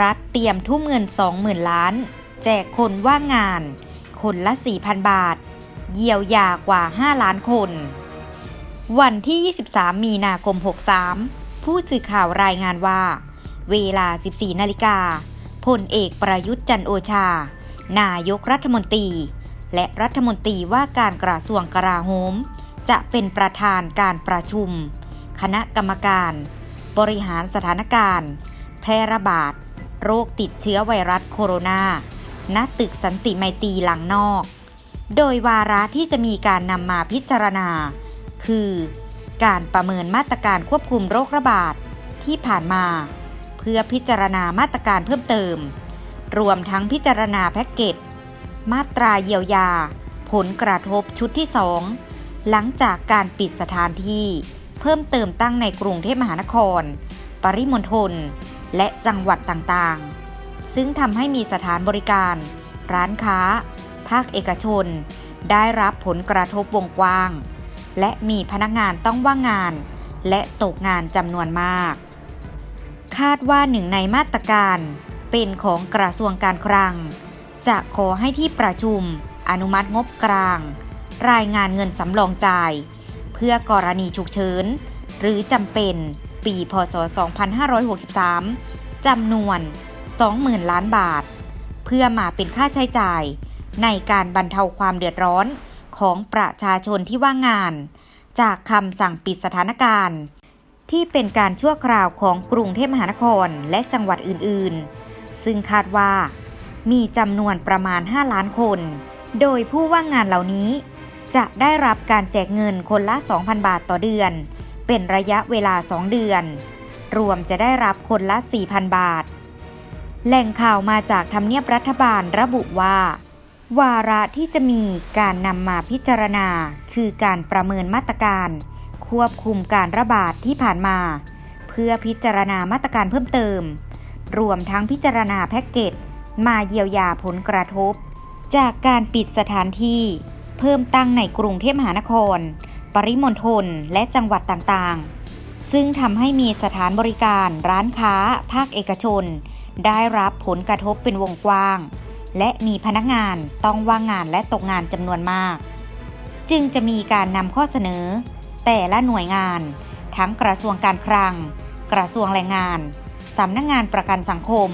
รัฐเตรียมทุ่มเงิน 20,000 ล้าน แจกคนว่างงาน คนละ 4,000 บาท เยียวยากว่า 5 ล้านคน วันที่ 23 มีนาคม 63 ผู้สื่อข่าวรายงานว่า เวลา 14 นาฬิกาพลเอกประยุทธ์จันโอชา นายกรัฐมนตรี และรัฐมนตรีว่าการกระทรวงกลาโหม จะเป็นประธานการประชุม คณะกรรมการ บริหารสถานการณ์ แพร่ระบาด โรคติดเชื้อไวรัสโคโรนาณตึกสันติไมตรีหลังนอก โดยวาระที่จะมีการนำมาพิจารณา คือ การประเมินมาตรการควบคุมโรคระบาด ที่ผ่านมา เพื่อพิจารณามาตรการเพิ่มเติม รวมทั้งพิจารณาแพ็กเกจมาตราเยียวยา ผลกระทบชุดที่ 2 หลังจากการปิดสถานที่ เพิ่มเติมตั้งในกรุงเทพมหานคร ปริมณฑล และจังหวัดต่างๆ ซึ่งทำให้มีสถานบริการ ร้านค้า ภาคเอกชน ได้รับผลกระทบวงกว้าง และมีพนักงานต้องว่างงาน และตกงานจำนวนมาก คาดว่าหนึ่งในมาตรการเป็นของกระทรวงการคลัง จะขอให้ที่ประชุมอนุมัติงบกลาง รายงานเงินสำรองจ่าย เพื่อกรณีฉุกเฉินหรือจำเป็น ปี พศ 2563 จำนวน 20,000 ล้านบาท เพื่อมาเป็นค่าใช้จ่าย ในการบรรเทาความเดือดร้อนของประชาชนที่ว่างงาน จากคำสั่งปิดสถานการณ์ ที่เป็นการชั่วคราวของกรุงเทพมหานครและจังหวัดอื่น ๆ ซึ่งคาดว่า มีจำนวนประมาณ 5 ล้านคน โดยผู้ว่างงานเหล่านี้จะได้รับการแจกเงินคนละ 2,000 บาทต่อเดือน เป็นระยะเวลา 2 เดือน รวมจะได้รับคนละ 4,000 บาท แหล่งข่าวมาจากทำเนียบรัฐบาลระบุว่า วาระที่จะมีการนำมาพิจารณา คือการประเมินมาตรการ ควบคุมการระบาดที่ผ่านมา เพื่อพิจารณามาตรการเพิ่มเติม รวมทั้งพิจารณาแพ็กเกจมาเยียวยาผลกระทบ จากการปิดสถานที่ เพิ่มตั้งในกรุงเทพมหานคร ปริมณฑลและจังหวัดต่างๆ ซึ่งทำให้มีสถานบริการร้านค้า ภาคเอกชน ได้รับผลกระทบเป็นวงกว้าง และมีพนักงานต้องว่างงานและตกงานจำนวนมาก จึงจะมีการนำข้อเสนอ แต่ละหน่วยงาน ทั้งกระทรวงการคลัง กระทรวงแรงงานสำนักงงานประกันสังคม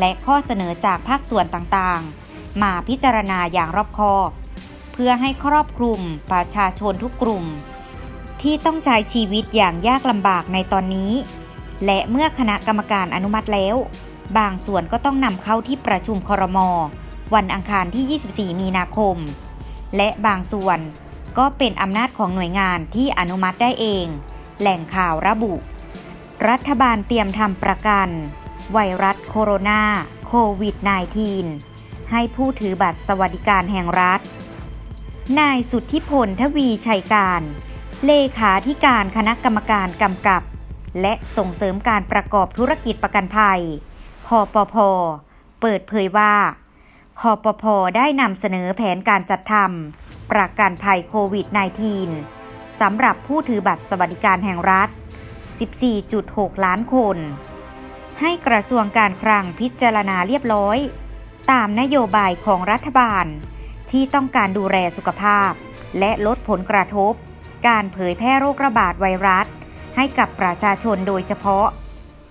และข้อเสนอจากภาคส่วนต่างๆ มาพิจารณาอย่างรอบคอบ เพื่อให้ครอบคลุมประชาชนทุกกลุ่ม ที่ต้องใช้ชีวิตอย่างยากลำบากในตอนนี้ และเมื่อคณะกรรมการอนุมัติแล้ว บางส่วนก็ต้องนำเข้าที่ประชุมครม วันอังคารที่ 24 มีนาคม และบางส่วนก็เป็นอำนาจของหน่วยงานที่อนุมัติได้เอง แหล่งข่าวระบุ รัฐบาลเตรียมทำประกัน ไวรัสโคโรนาโควิด -19 ให้ผู้ถือบัตรสวัสดิการแห่งรัฐ นายสุทธิพลทวีชัยการ เลขาธิการคณะกรรมการกำกับ และส่งเสริมการประกอบธุรกิจประกันภัยคอปพเปิดเผยว่าคอปพได้นำเสนอแผนการจัดทำประกันภัยโควิด -19 สำหรับผู้ถือบัตรสวัสดิการแห่งรัฐ 14.6 ล้านคน ให้กระทรวงการคลังพิจารณาเรียบร้อย ตามนโยบายของรัฐบาล ที่ต้องการดูแลสุขภาพ และลดผลกระทบ การเผยแพร่โรคระบาดไวรัส ให้กับประชาชนโดยเฉพาะ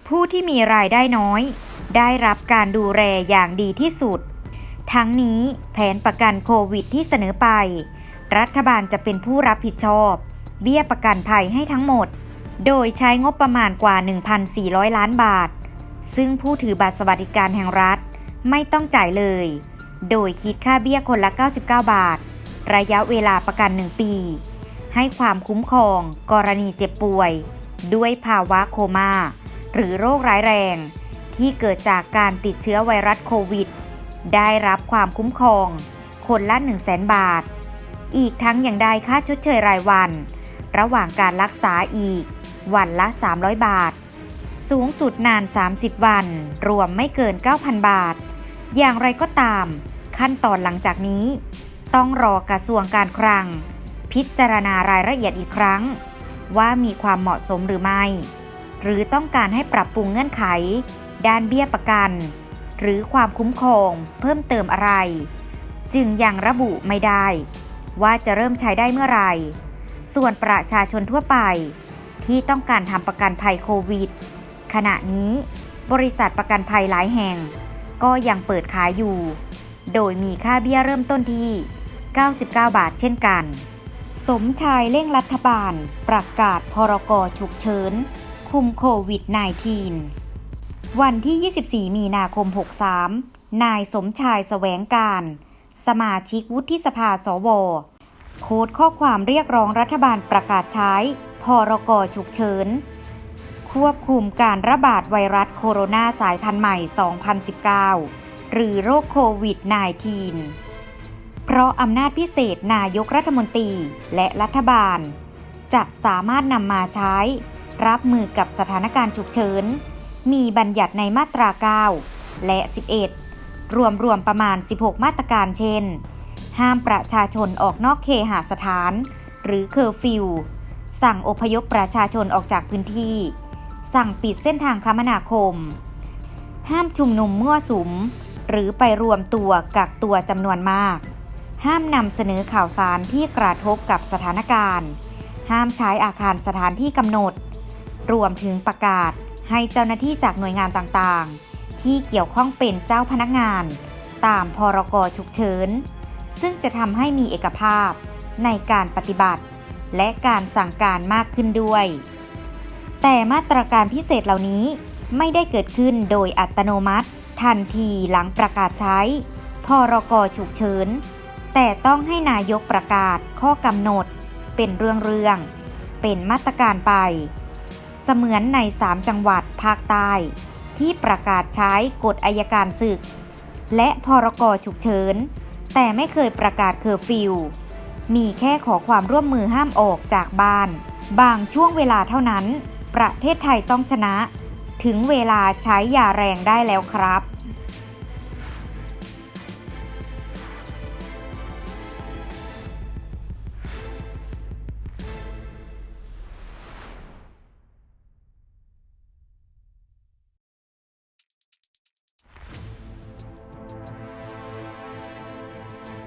ผู้ที่มีรายได้น้อย ได้รับการดูแลอย่างดีที่สุด ทั้งนี้แผนประกันโควิดที่เสนอไป รัฐบาลจะเป็นผู้รับผิดชอบ เบี้ยประกันภัยให้ทั้งหมด โดยใช้งบประมาณกว่า 1,400 ล้านบาท ซึ่งผู้ถือบัตรสวัสดิการแห่งรัฐไม่ต้องจ่ายเลย โดยคิดค่าเบี้ยคนละ 99 บาท ระยะเวลาประกัน 1 ปี ให้ความคุ้มครอง กรณีเจ็บป่วย ด้วยภาวะโคมา่า หรือโรคร้ายแรง ที่เกิดจากการติดเชื้อไวรัสโควิด ได้รับความคุ้มครอง คนละ 1 0 0 0 0แบาท อีกทั้งยังได้ค่าชดเชยรายวัน ระหว่างการรักษาอีก วันละ 300 บาท สูงสุดนาน 30 วัน รวมไม่เกิน 9,000 บาท อย่างไรก็ตาม ขั้นตอนหลังจากนี้ ต้องรอกระทรวงการคลัง พิจารณารายละเอียดอีกครั้ง ว่ามีความเหมาะสมหรือไม่ หรือต้องการให้ปรับปรุงเงื่อนไข ด้านเบี้ยประกัน หรือความคุ้มครองเพิ่มเติมอะไร จึงยังระบุไม่ได้ ว่าจะเริ่มใช้ได้เมื่อไหร่ ส่วนประชาชนทั่วไป ที่ต้องการทำประกันภัยโควิด ขณะนี้ บริษัทประกันภัยหลายแห่ง ก็ยังเปิดขายอยู่ โดยมีค่าเบี้ยเริ่มต้นที่ 99 บาทเช่นกัน สมชายเร่งรัฐบาล ประกาศพรกฉุกเฉิน คุมโควิด -19 วันที่ 24 มีนาคม 63 นายสมชายแสวงการ สมาชิกวุฒิสภาสวโพสต์ข้อความเรียกร้องรัฐบาลประกาศใช้ พรกฉุกเฉิน ควบคุมการระบาดไวรัสโคโรนาสายพันธุ์ใหม่ 2019 หรือโรคโควิด -19 เพราะอำนาจพิเศษนายกรัฐมนตรีและรัฐบาล จะสามารถนำมาใช้ รับมือกับสถานการณ์ฉุกเฉิน มีบัญญัติในมาตรา 9 และ 11 รวมรวมประมาณ 16 มาตรการเช่น ห้ามประชาชนออกนอกเคหสถาน หรือเคอร์ฟิว สั่งอพยพประชาชนออกจากพื้นที่ สั่งปิดเส้นทางคมนาคมห้ามชุมนุมมั่วสุม หรือไปรวมตัวกักตัวจำนวนมาก ห้ามนำเสนอข่าวสารที่กระทบกับสถานการณ์ ห้ามใช้อาคารสถานที่กำหนด รวมถึงประกาศให้เจ้าหน้าที่จากหน่วยงานต่างๆ ที่เกี่ยวข้องเป็นเจ้าพนักงาน ตามพรกฉุกเฉิน ซึ่งจะทำให้มีเอกภาพในการปฏิบัติ และการสั่งการมากขึ้นด้วย แต่มาตรการพิเศษเหล่านี้ไม่ได้เกิดขึ้นโดยอัตโนมัติ ทันทีหลังประกาศใช้ พรกฉุกเฉิน แต่ต้องให้นายกประกาศข้อกำหนด เป็นเรื่องๆ เป็นมาตรการไป เสมือนใน 3 จังหวัดภาคใต้ ที่ประกาศใช้กฎอายการศึก และพรกฉุกเฉิน แต่ไม่เคยประกาศเคอร์ฟิว มีแค่ขอความร่วมมือห้ามออกจากบ้าน บางช่วงเวลาเท่านั้น ประเทศไทยต้องชนะถึงเวลาใช้ยาแรงได้แล้วครับ